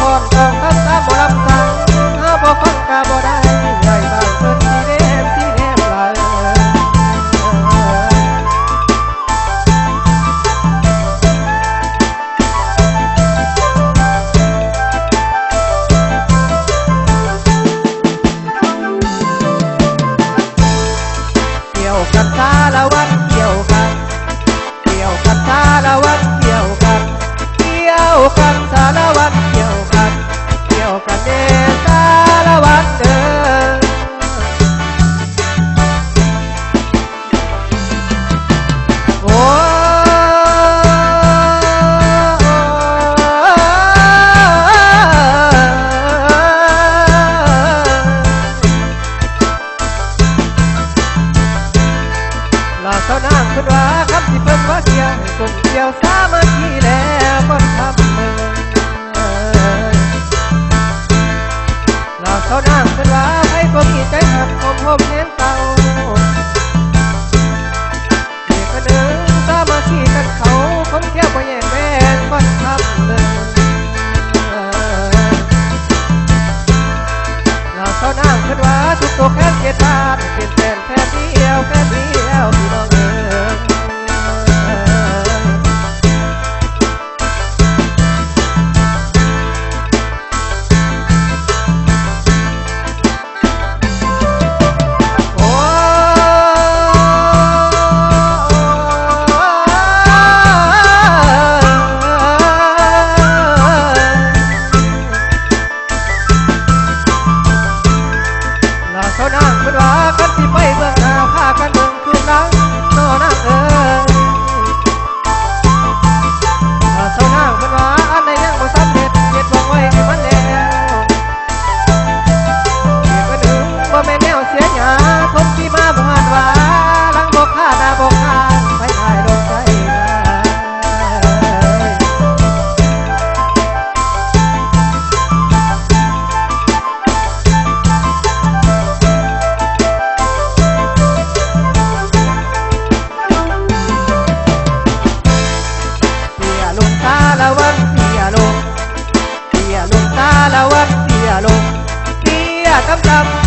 hot าท่านั่งขึ้นว่าคำที่เพิ่นว่าเกี่ยวกลมเกี่ยวสามัคคีแล้วบนทำเมื่อเราเนานั่งขึ้นว่าให้บ่มีใจหักคมคมแหนเต่า stop